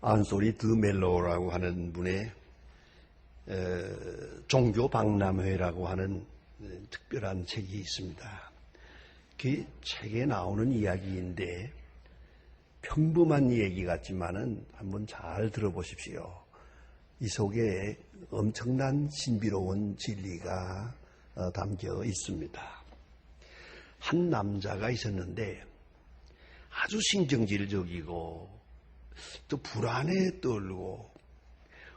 안소리 드멜로라고 하는 분의 종교 박람회라고 하는 특별한 책이 있습니다. 그 책에 나오는 이야기인데 평범한 얘기 같지만은 한번 잘 들어보십시오. 이 속에 엄청난 신비로운 진리가 어, 담겨 있습니다. 한 남자가 있었는데 아주 신경질적이고 또 불안에 떨고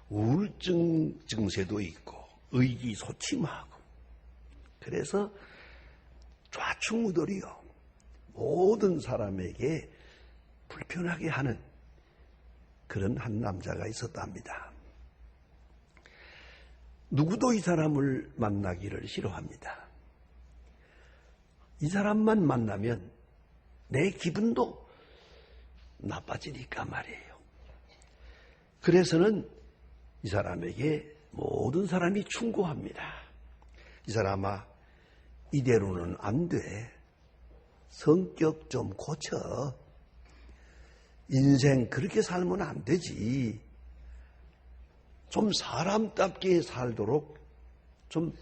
우울증 증세도 있고 의기소침하고 그래서 좌충우돌이요 모든 사람에게 불편하게 하는 그런 한 남자가 있었답니다. 누구도 이 사람을 만나기를 싫어합니다. 이 사람만 만나면 내 기분도 나빠지니까 말이에요. 그래서는 이 사람에게 모든 사람이 충고합니다. 이 사람아, 이대로는 안 돼. 성격 좀 고쳐. 인생 그렇게 살면 안 되지. 좀 사람답게 살도록 좀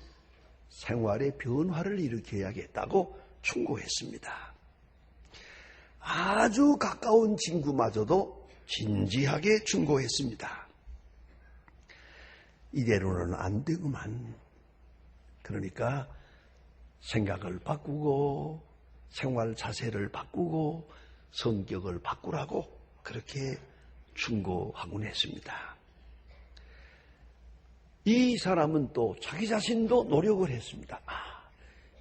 생활의 변화를 일으켜야겠다고 충고했습니다. 아주 가까운 친구마저도 진지하게 충고했습니다. 이대로는 안 되구만. 그러니까 생각을 바꾸고 생활 자세를 바꾸고 성격을 바꾸라고 그렇게 충고하곤 했습니다. 이 사람은 또 자기 자신도 노력을 했습니다. 아,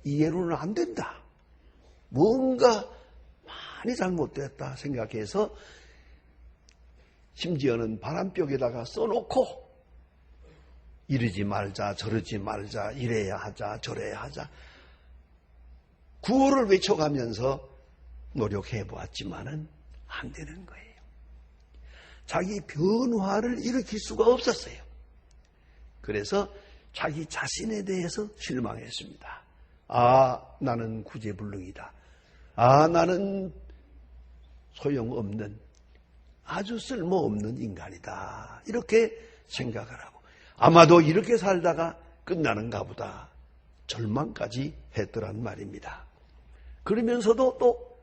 이해로는 안 된다. 뭔가 많이 잘못됐다 생각해서 심지어는 바람벽에다가 써놓고 이러지 말자 저러지 말자 이래야 하자 저래야 하자 구호를 외쳐가면서 노력해 보았지만은 안 되는 거예요. 자기 변화를 일으킬 수가 없었어요. 그래서 자기 자신에 대해서 실망했습니다. 아, 나는 구제불능이다. 아, 나는 소용없는 아주 쓸모없는 인간이다. 이렇게 생각을 하고 아마도 이렇게 살다가 끝나는가 보다. 절망까지 했더란 말입니다. 그러면서도 또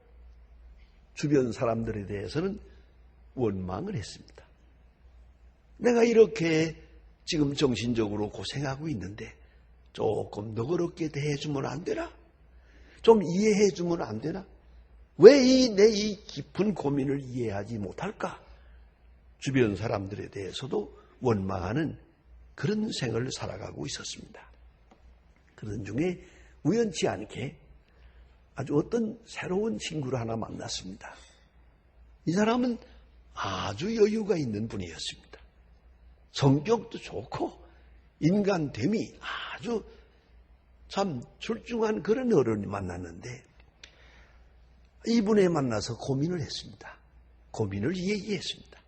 주변 사람들에 대해서는 원망을 했습니다. 내가 이렇게 지금 정신적으로 고생하고 있는데 조금 너그럽게 대해주면 안 되나? 좀 이해해주면 안 되나? 왜 이내이 깊은 고민을 이해하지 못할까? 주변 사람들에 대해서도 원망하는 그런 생을 살아가고 있었습니다. 그런 중에 우연치 않게 아주 어떤 새로운 친구를 하나 만났습니다. 이 사람은 아주 여유가 있는 분이었습니다. 성격도 좋고 인간됨이 아주 참 출중한 그런 어른이 만났는데 이분에 만나서 고민을 했습니다. 고민을 얘기했습니다.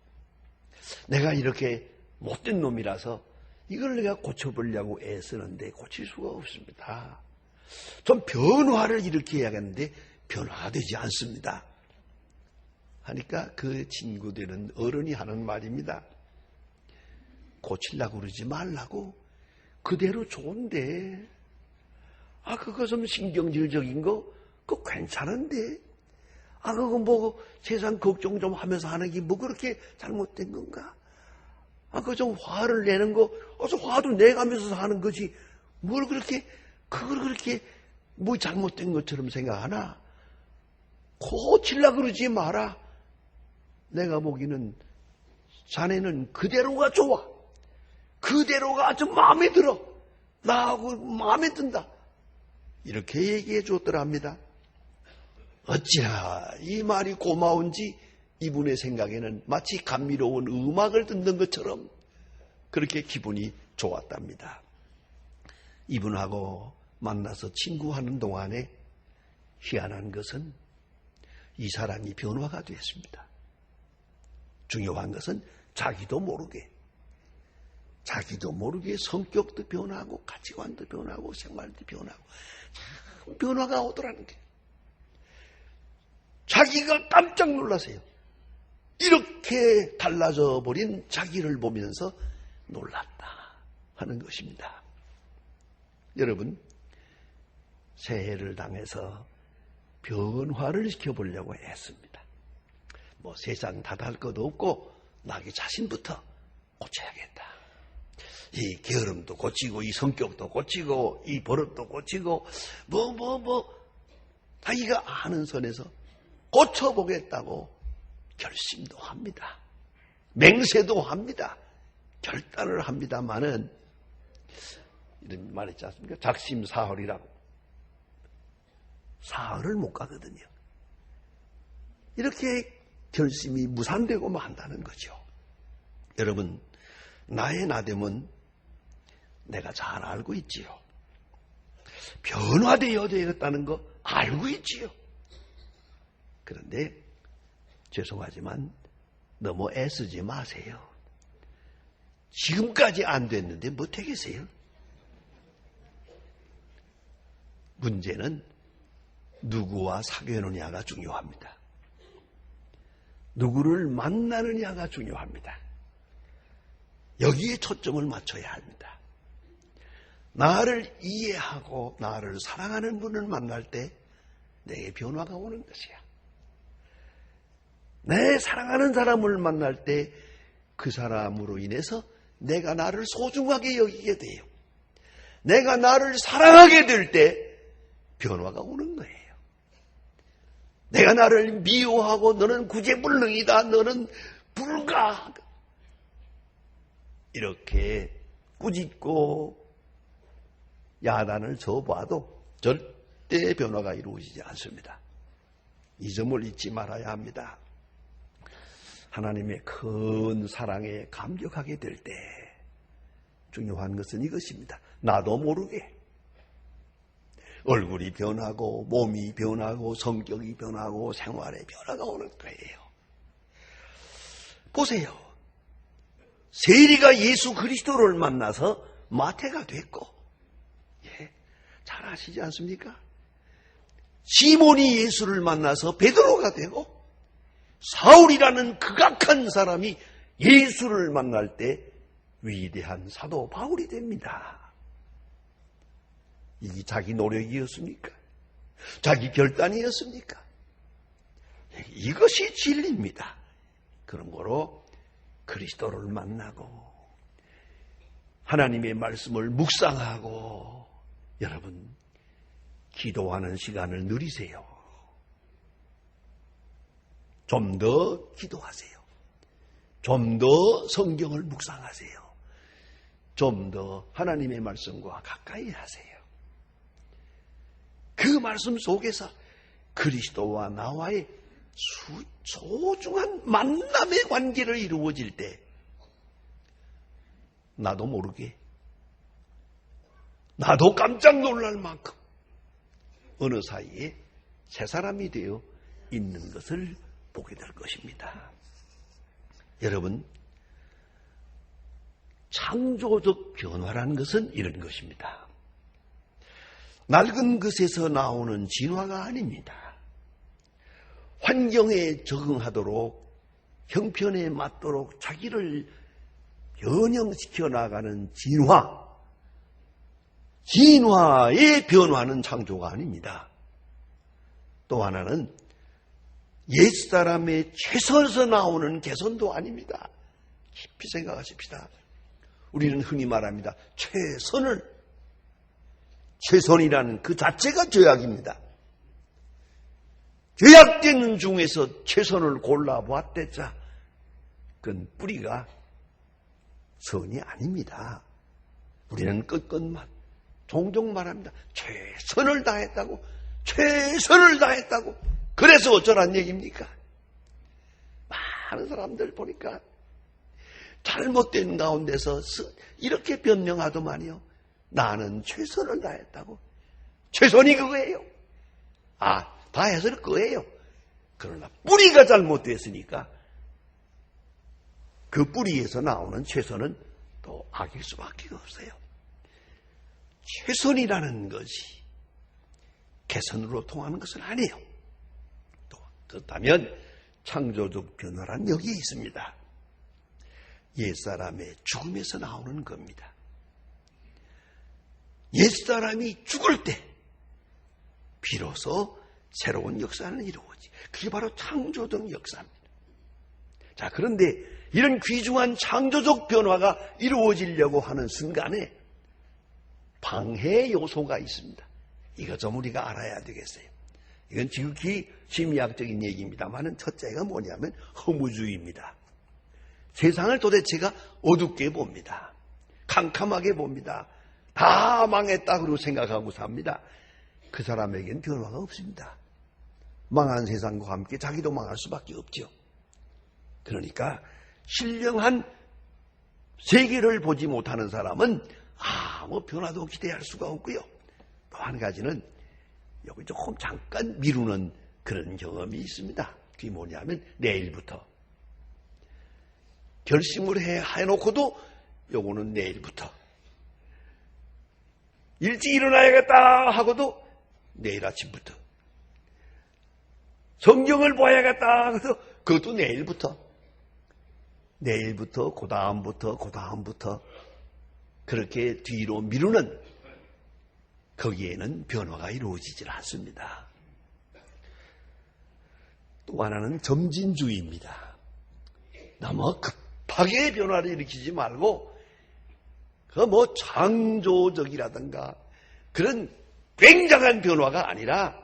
내가 이렇게 못된 놈이라서 이걸 내가 고쳐보려고 애쓰는데 고칠 수가 없습니다. 좀 변화를 일으켜야겠는데 변화가 되지 않습니다. 하니까 그 친구들은 어른이 하는 말입니다. 고치려고 그러지 말라고 그대로 좋은데 아 그거 좀 신경질적인 거 그거 괜찮은데 아 그거 뭐 세상 걱정 좀 하면서 하는 게 뭐 그렇게 잘못된 건가 아 그 좀 화를 내는 거 어서 화도 내가면서 하는 거지 뭘 그렇게 그걸 그렇게 뭐 잘못된 것처럼 생각하나 고치려 그러지 마라 내가 보기는 자네는 그대로가 좋아 그대로가 아주 마음에 들어. 나하고 마음에 든다. 이렇게 얘기해 줬더랍니다. 어찌나 이 말이 고마운지 이분의 생각에는 마치 감미로운 음악을 듣는 것처럼 그렇게 기분이 좋았답니다. 이분하고 만나서 친구하는 동안에 희한한 것은 이 사람이 변화가 되었습니다. 중요한 것은 자기도 모르게 자기도 모르게 성격도 변하고 가치관도 변하고 생활도 변하고 변화가 오더라는 게 자기가 깜짝 놀라세요. 이렇게 달라져 버린 자기를 보면서 놀랐다 하는 것입니다. 여러분, 새해를 당해서 변화를 시켜보려고 했습니다. 뭐 세상 다달 것도 없고 나기 자신부터 고쳐야겠다. 이 게으름도 고치고 이 성격도 고치고 이 버릇도 고치고 뭐 뭐 뭐 자기가 아는 선에서 고쳐보겠다고 결심도 합니다. 맹세도 합니다. 결단을 합니다만은 이런 말 있지 않습니까? 작심사흘이라고. 사흘을 못 가거든요. 이렇게 결심이 무산되고 만다는 거죠. 여러분, 나의 나됨은 내가 잘 알고 있지요. 변화되어야 되겠다는 거 알고 있지요. 그런데 죄송하지만 너무 애쓰지 마세요. 지금까지 안 됐는데 못하겠어요? 문제는 누구와 사귀느냐가 중요합니다. 누구를 만나느냐가 중요합니다. 여기에 초점을 맞춰야 합니다. 나를 이해하고 나를 사랑하는 분을 만날 때 내게 변화가 오는 것이야. 내 사랑하는 사람을 만날 때 그 사람으로 인해서 내가 나를 소중하게 여기게 돼요. 내가 나를 사랑하게 될 때 변화가 오는 거예요. 내가 나를 미워하고 너는 구제불능이다. 너는 불가. 이렇게 꾸짖고 야단을 줘봐도 절대 변화가 이루어지지 않습니다. 이 점을 잊지 말아야 합니다. 하나님의 큰 사랑에 감격하게 될 때 중요한 것은 이것입니다. 나도 모르게 얼굴이 변하고 몸이 변하고 성격이 변하고 생활의 변화가 오는 거예요. 보세요. 세리가 예수 그리스도를 만나서 마태가 됐고 예, 잘 아시지 않습니까? 시몬이 예수를 만나서 베드로가 되고 사울이라는 극악한 사람이 예수를 만날 때 위대한 사도 바울이 됩니다. 이게 자기 노력이었습니까? 자기 결단이었습니까? 이것이 진리입니다. 그런 거로 그리스도를 만나고 하나님의 말씀을 묵상하고 여러분 기도하는 시간을 누리세요. 좀 더 기도하세요. 좀 더 성경을 묵상하세요. 좀 더 하나님의 말씀과 가까이 하세요. 그 말씀 속에서 그리스도와 나와의 수, 소중한 만남의 관계를 이루어질 때 나도 모르게 나도 깜짝 놀랄 만큼 어느 사이에 새 사람이 되어 있는 것을 보게 될 것입니다. 여러분, 창조적 변화라는 것은 이런 것입니다. 낡은 것에서 나오는 진화가 아닙니다. 환경에 적응하도록 형편에 맞도록 자기를 변형시켜 나가는 진화, 진화의 변화는 창조가 아닙니다. 또 하나는 옛사람의 최선에서 나오는 개선도 아닙니다. 깊이 생각하십시다. 우리는 흔히 말합니다. 최선을, 최선이라는 그 자체가 죄악입니다. 죄악된 중에서 최선을 골라보았댔자, 그건 뿌리가 선이 아닙니다. 우리는 끝끝만 종종 말합니다. 최선을 다했다고, 최선을 다했다고. 그래서 어쩌란 얘기입니까? 많은 사람들 보니까 잘못된 가운데서 이렇게 변명하더만요. 나는 최선을 다했다고. 최선이 그거예요. 아, 다 해서 그거예요. 그러나 뿌리가 잘못됐으니까 그 뿌리에서 나오는 최선은 또 악일 수밖에 없어요. 최선이라는 것이 개선으로 통하는 것은 아니에요. 또 그렇다면 창조적 변화란 여기에 있습니다. 옛사람의 죽음에서 나오는 겁니다. 옛사람이 죽을 때 비로소 새로운 역사는 이루어지. 그게 바로 창조적 역사입니다. 자, 그런데 이런 귀중한 창조적 변화가 이루어지려고 하는 순간에 방해 요소가 있습니다. 이거 좀 우리가 알아야 되겠어요. 이건 지극히 심리학적인 얘기입니다만은 첫째가 뭐냐면 허무주의입니다. 세상을 도대체가 어둡게 봅니다. 캄캄하게 봅니다. 다 망했다 그러고 생각하고 삽니다. 그 사람에겐 변화가 없습니다. 망한 세상과 함께 자기도 망할 수밖에 없죠. 그러니까 신령한 세계를 보지 못하는 사람은 아무 변화도 기대할 수가 없고요. 또 한 가지는 여기 조금 잠깐 미루는 그런 경험이 있습니다. 그게 뭐냐면 내일부터. 결심을 해 해놓고도 요거는 내일부터. 일찍 일어나야겠다 하고도 내일 아침부터. 성경을 봐야겠다 해서 그것도 내일부터. 내일부터 그 다음부터 그 다음부터. 그렇게 뒤로 미루는 거기에는 변화가 이루어지질 않습니다. 또 하나는 점진주의입니다. 너무 급하게 변화를 일으키지 말고 그 뭐 창조적이라든가 그런 굉장한 변화가 아니라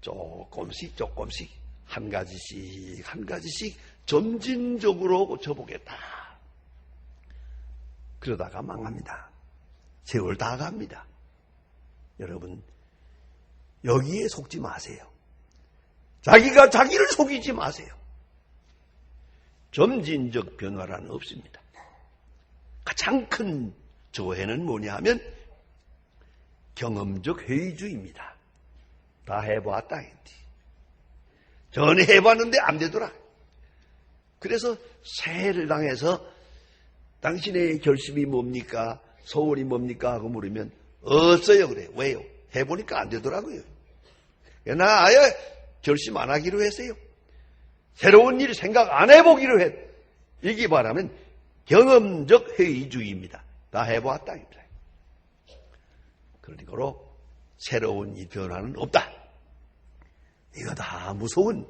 조금씩 조금씩 한 가지씩 한 가지씩 점진적으로 고쳐보겠다. 그러다가 망합니다. 세월 다 갑니다. 여러분, 여기에 속지 마세요. 자기가 자기를 속이지 마세요. 점진적 변화란 없습니다. 가장 큰 조해는 뭐냐 하면 경험적 회의주의입니다. 다 해봤다. 전에 해봤는데 안 되더라. 그래서 새해를 당해서 당신의 결심이 뭡니까? 소원이 뭡니까? 하고 물으면 없어요. 그래. 왜요? 해보니까 안 되더라고요. 나 아예 결심 안 하기로 했어요. 새로운 일 생각 안 해보기로 했. 이게 말하면 경험적 회의주의입니다. 다 해보았다. 그러니까로 새로운 이 변화는 없다. 이거 다 무서운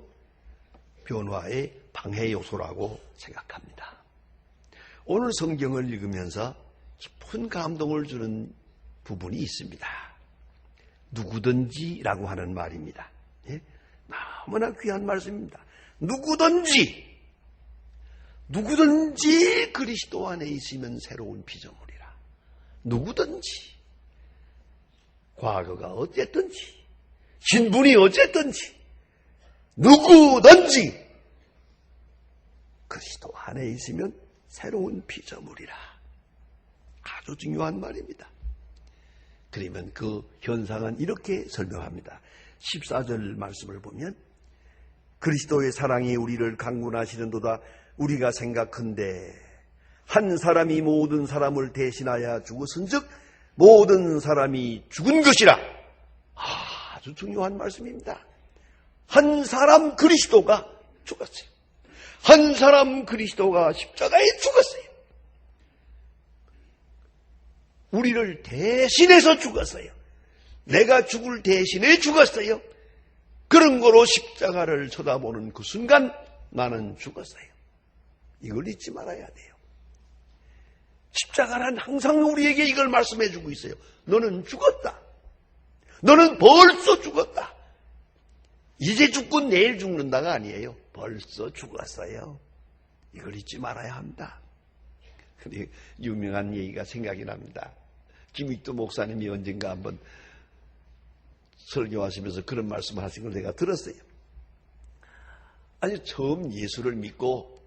변화의 방해 요소라고 생각합니다. 오늘 성경을 읽으면서 깊은 감동을 주는 부분이 있습니다. 누구든지라고 하는 말입니다. 예? 너무나 귀한 말씀입니다. 누구든지, 누구든지 그리스도 안에 있으면 새로운 피조물이라. 누구든지, 과거가 어쨌든지, 신분이 어쨌든지, 누구든지 그리스도 안에 있으면 새로운 피조물이라. 아주 중요한 말입니다. 그러면 그 현상은 이렇게 설명합니다. 14절 말씀을 보면 그리스도의 사랑이 우리를 강군하시는도다 우리가 생각한데 한 사람이 모든 사람을 대신하여 죽었은즉 모든 사람이 죽은 것이라 아주 중요한 말씀입니다. 한 사람 그리스도가 죽었어요. 한 사람 그리스도가 십자가에 죽었어요. 우리를 대신해서 죽었어요. 내가 죽을 대신에 죽었어요. 그런 거로 십자가를 쳐다보는 그 순간 나는 죽었어요. 이걸 잊지 말아야 돼요. 십자가란 항상 우리에게 이걸 말씀해 주고 있어요. 너는 죽었다. 너는 벌써 죽었다. 이제 죽고 내일 죽는다가 아니에요. 벌써 죽었어요. 이걸 잊지 말아야 합니다. 근데 유명한 얘기가 생각이 납니다. 김익도 목사님이 언젠가 한번 설교하시면서 그런 말씀을 하신 걸 내가 들었어요. 아니, 처음 예수를 믿고,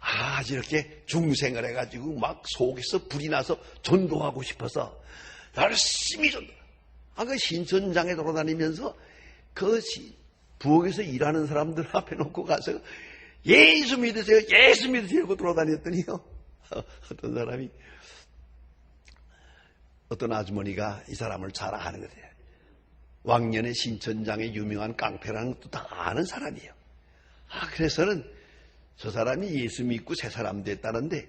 아, 이렇게 중생을 해가지고 막 속에서 불이 나서 전도하고 싶어서 열심히 전도. 아, 그 신천장에 돌아다니면서 그 부엌에서 일하는 사람들 앞에 놓고 가서 예수 믿으세요, 예수 믿으세요 하고 돌아다녔더니요. 어떤 사람이, 어떤 아주머니가 이 사람을 잘 아는 거예요. 왕년의 신천장의 유명한 깡패라는 것도 다 아는 사람이에요. 아, 그 그래서는 저 사람이 예수 믿고 새 사람 됐다는데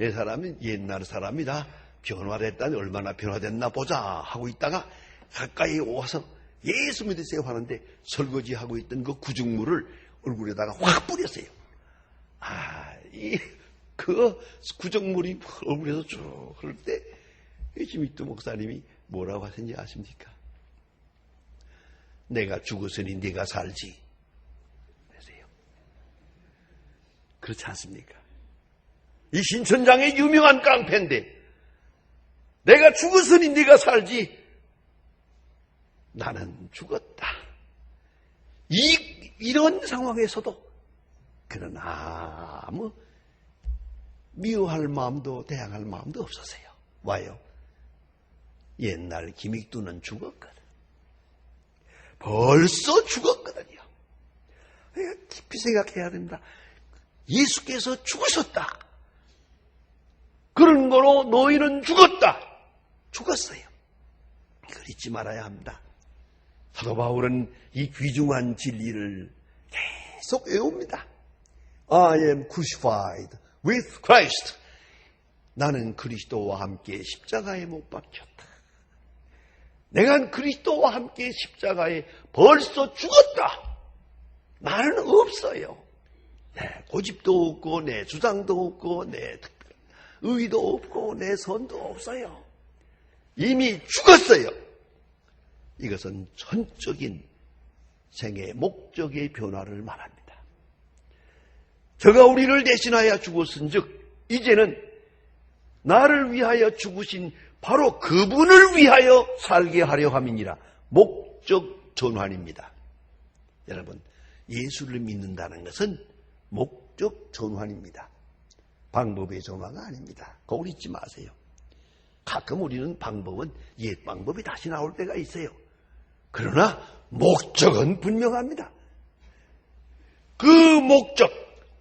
이 사람은 옛날 사람이다. 변화됐다니 얼마나 변화됐나 보자 하고 있다가 가까이 와서 예수 믿으세요 하는데 설거지 하고 있던 그 구죽물을 얼굴에다가 확 뿌렸어요. 아, 이, 그 구정물이 얼굴에서 쭉 흐를 때, 지미또 목사님이 뭐라고 하셨는지 아십니까? 내가 죽었으니 네가 살지. 그러세요. 그렇지 않습니까? 이 신천장의 유명한 깡패인데, 내가 죽었으니 네가 살지. 나는 죽었다. 이, 이런 상황에서도 그는 아무 미워할 마음도 대항할 마음도 없었어요. 와요. 옛날 김익두는 죽었거든. 벌써 죽었거든요. 깊이 생각해야 됩니다. 예수께서 죽으셨다. 그런 거로 너희는 죽었다. 죽었어요. 이걸 잊지 말아야 합니다. 사도 바울은 이 귀중한 진리를 계속 외웁니다. I am crucified with Christ. 나는 그리스도와 함께 십자가에 못 박혔다. 내가 그리스도와 함께 십자가에 벌써 죽었다. 나는 없어요. 내 고집도 없고, 내 주장도 없고, 내 의도 없고, 내 선도 없어요. 이미 죽었어요. 이것은 전적인 생의 목적의 변화를 말합니다. 저가 우리를 대신하여 죽었은 즉, 이제는 나를 위하여 죽으신 바로 그분을 위하여 살게 하려 함이니라. 목적 전환입니다. 여러분, 예수를 믿는다는 것은 목적 전환입니다. 방법의 전환가 아닙니다. 그걸 잊지 마세요. 가끔 우리는 방법은 옛 방법이 다시 나올 때가 있어요. 그러나 목적은 분명합니다. 그 목적,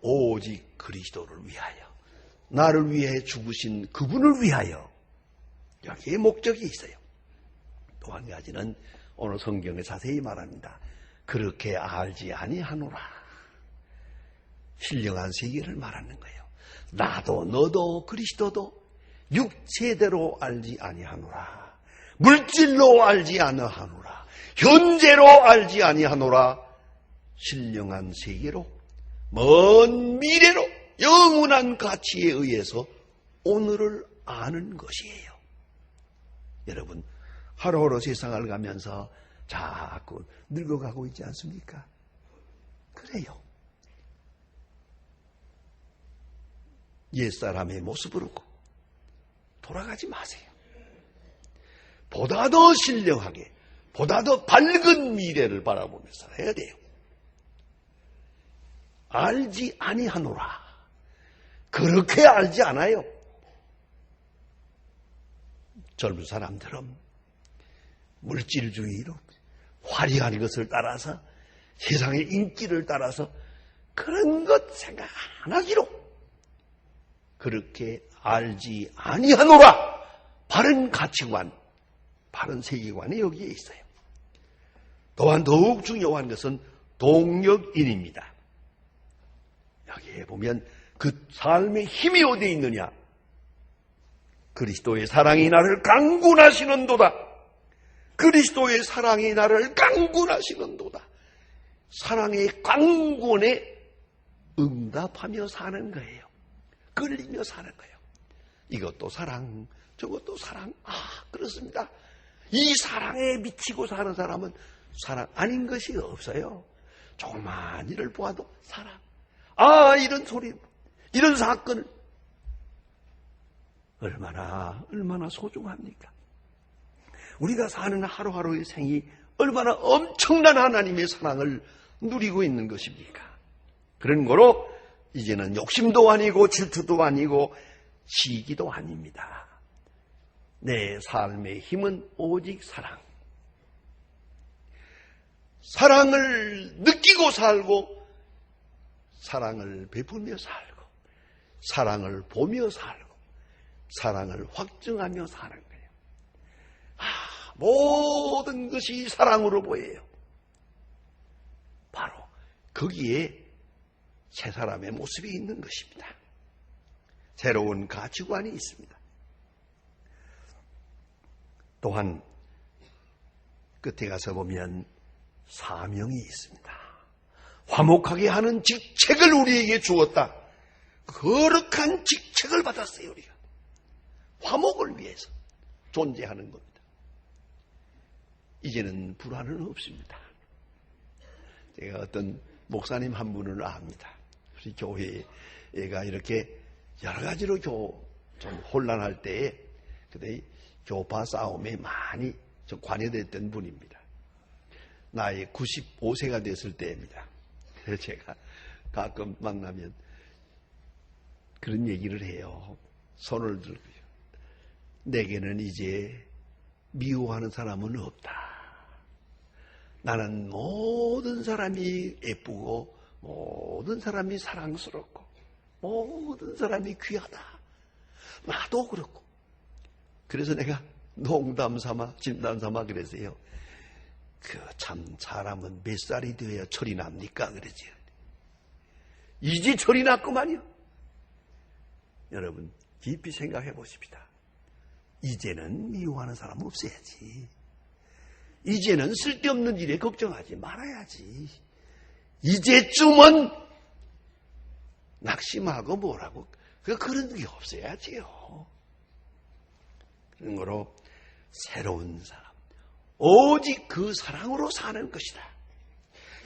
오직 그리스도를 위하여, 나를 위해 죽으신 그분을 위하여, 여기에 목적이 있어요. 또 한 가지는 오늘 성경에 자세히 말합니다. 그렇게 알지 아니하노라. 신령한 세계를 말하는 거예요. 나도 너도 그리스도도 육체대로 알지 아니하노라. 물질로 알지 아니하노라. 현재로 알지 아니하노라. 신령한 세계로 먼 미래로 영원한 가치에 의해서 오늘을 아는 것이에요. 여러분, 하루하루 세상을 가면서 자꾸 늙어가고 있지 않습니까? 그래요. 옛사람의 모습으로 돌아가지 마세요. 보다 더 신령하게, 보다 더 밝은 미래를 바라보면서 해야 돼요. 알지 아니하노라. 그렇게 알지 않아요. 젊은 사람들은 물질주의로 화려한 것을 따라서 세상의 인기를 따라서 그런 것 생각 안 하기로 그렇게 알지 아니하노라 바른 가치관, 바른 세계관이 여기에 있어요. 또한 더욱 중요한 것은 동력인입니다. 여기에 보면 그 삶의 힘이 어디에 있느냐? 그리스도의 사랑이 나를 강군하시는도다. 그리스도의 사랑이 나를 강군하시는도다. 사랑의 강군에 응답하며 사는 거예요. 끌리며 사는 거예요. 이것도 사랑, 저것도 사랑. 아, 그렇습니다. 이 사랑에 미치고 사는 사람은 사랑 아닌 것이 없어요. 조그만 일을 보아도 사랑. 아, 이런 소리, 이런 사건을 얼마나, 얼마나 소중합니까? 우리가 사는 하루하루의 생이 얼마나 엄청난 하나님의 사랑을 누리고 있는 것입니까? 그런 거로 이제는 욕심도 아니고 질투도 아니고 시기도 아닙니다. 내 삶의 힘은 오직 사랑. 사랑을 느끼고 살고 사랑을 베풀며 살고 사랑을 보며 살고 사랑을 확증하며 사는 거예요. 아, 모든 것이 사랑으로 보여요. 바로 거기에 새 사람의 모습이 있는 것입니다. 새로운 가치관이 있습니다. 또한 끝에 가서 보면 사명이 있습니다. 화목하게 하는 직책을 우리에게 주었다. 거룩한 직책을 받았어요, 우리가. 화목을 위해서 존재하는 겁니다. 이제는 불안은 없습니다. 제가 어떤 목사님 한 분을 압니다. 우리 교회가 이렇게 여러 가지로 교, 좀 혼란할 때에 그때 교파 싸움에 많이 좀 관여됐던 분입니다. 나이 95세가 됐을 때입니다. 그래서 제가 가끔 만나면 그런 얘기를 해요. 손을 들고요. 내게는 이제 미워하는 사람은 없다. 나는 모든 사람이 예쁘고 모든 사람이 사랑스럽고 모든 사람이 귀하다. 나도 그렇고. 그래서 내가 농담 삼아 진담 삼아 그랬어요. 그 참 사람은 몇 살이 되어야 철이 납니까? 그러지. 이제 철이 났구만요. 여러분 깊이 생각해 보십시다. 이제는 미워하는 사람 없어야지. 이제는 쓸데없는 일에 걱정하지 말아야지. 이제쯤은 낙심하고 뭐라고 그런 게 없어야지요. 그런 거로 새로운 사람, 오직 그 사랑으로 사는 것이다.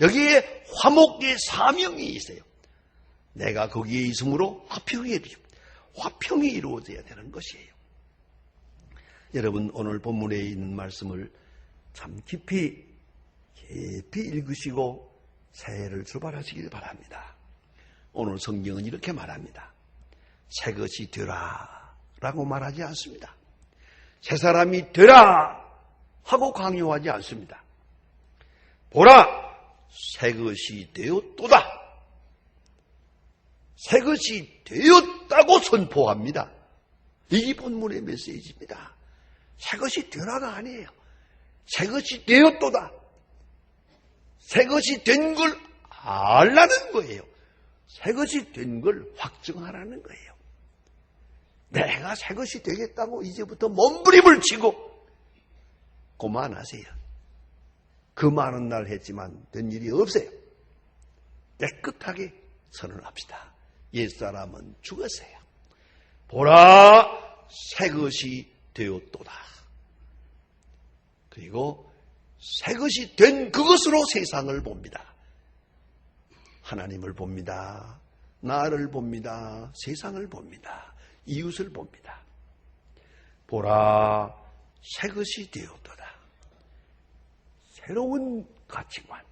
여기에 화목의 사명이 있어요. 내가 거기에 있으므로 화평이 화평이 이루어져야 되는 것이에요. 여러분 오늘 본문에 있는 말씀을 참 깊이 깊이 읽으시고 새해를 출발하시길 바랍니다. 오늘 성경은 이렇게 말합니다. 새 것이 되라 라고 말하지 않습니다. 새 사람이 되라 하고 강요하지 않습니다. 보라 새 것이 되었도다. 새 것이 되었다고 선포합니다. 이 본문의 메시지입니다. 새 것이 되라가 아니에요. 새 것이 되었도다. 새 것이 된 걸 알라는 거예요. 새 것이 된 걸 확증하라는 거예요. 내가 새 것이 되겠다고 이제부터 몸부림을 치고 고만하세요. 그 많은 날 했지만 된 일이 없어요. 깨끗하게 선언합시다. 옛사람은 죽었어요. 보라 새 것이 되었도다. 그리고 새 것이 된 그것으로 세상을 봅니다. 하나님을 봅니다. 나를 봅니다. 세상을 봅니다. 이웃을 봅니다. 보라, 새 것이 되었도다. 새로운 가치관,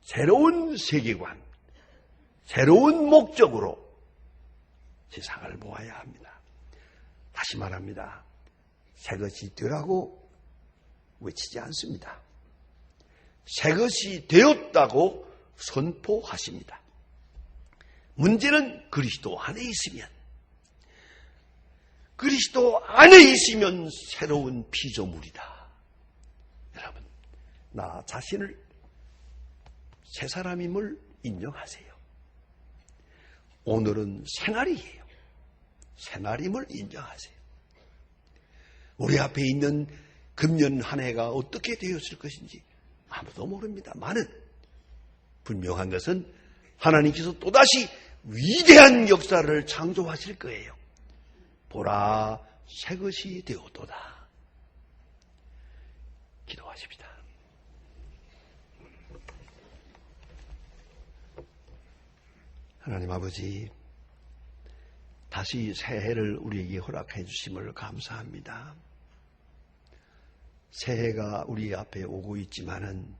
새로운 세계관, 새로운 목적으로 세상을 보아야 합니다. 다시 말합니다. 새 것이 되라고 외치지 않습니다. 새 것이 되었다고 선포하십니다. 문제는 그리스도 안에 있으면 그리스도 안에 있으면 새로운 피조물이다. 여러분, 나 자신을 새 사람임을 인정하세요. 오늘은 새날이에요. 새날임을 인정하세요. 우리 앞에 있는 금년 한 해가 어떻게 되었을 것인지 아무도 모릅니다만은 분명한 것은 하나님께서 또다시 위대한 역사를 창조하실 거예요. 보라 새 것이 되었도다. 기도하십니다. 하나님 아버지, 다시 새해를 우리에게 허락해 주심을 감사합니다. 새해가 우리 앞에 오고 있지만은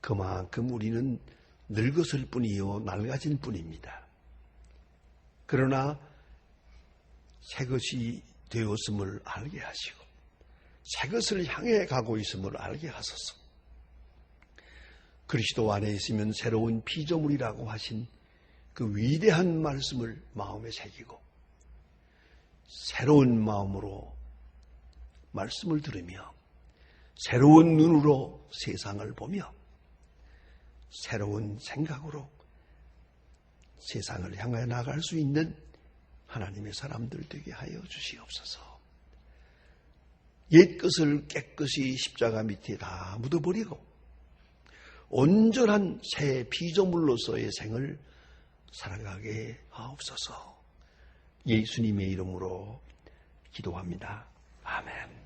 그만큼 우리는 늙었을 뿐이요, 낡아진 뿐입니다. 그러나 새 것이 되었음을 알게 하시고, 새 것을 향해 가고 있음을 알게 하소서. 그리스도 안에 있으면 새로운 피조물이라고 하신 그 위대한 말씀을 마음에 새기고 새로운 마음으로 말씀을 들으며 새로운 눈으로 세상을 보며 새로운 생각으로 세상을 향해 나갈 수 있는 하나님의 사람들 되게 하여 주시옵소서. 옛 것을 깨끗이 십자가 밑에 다 묻어버리고 온전한 새 비조물로서의 생을 살아가게 하옵소서 예수님의 이름으로 기도합니다. 아멘.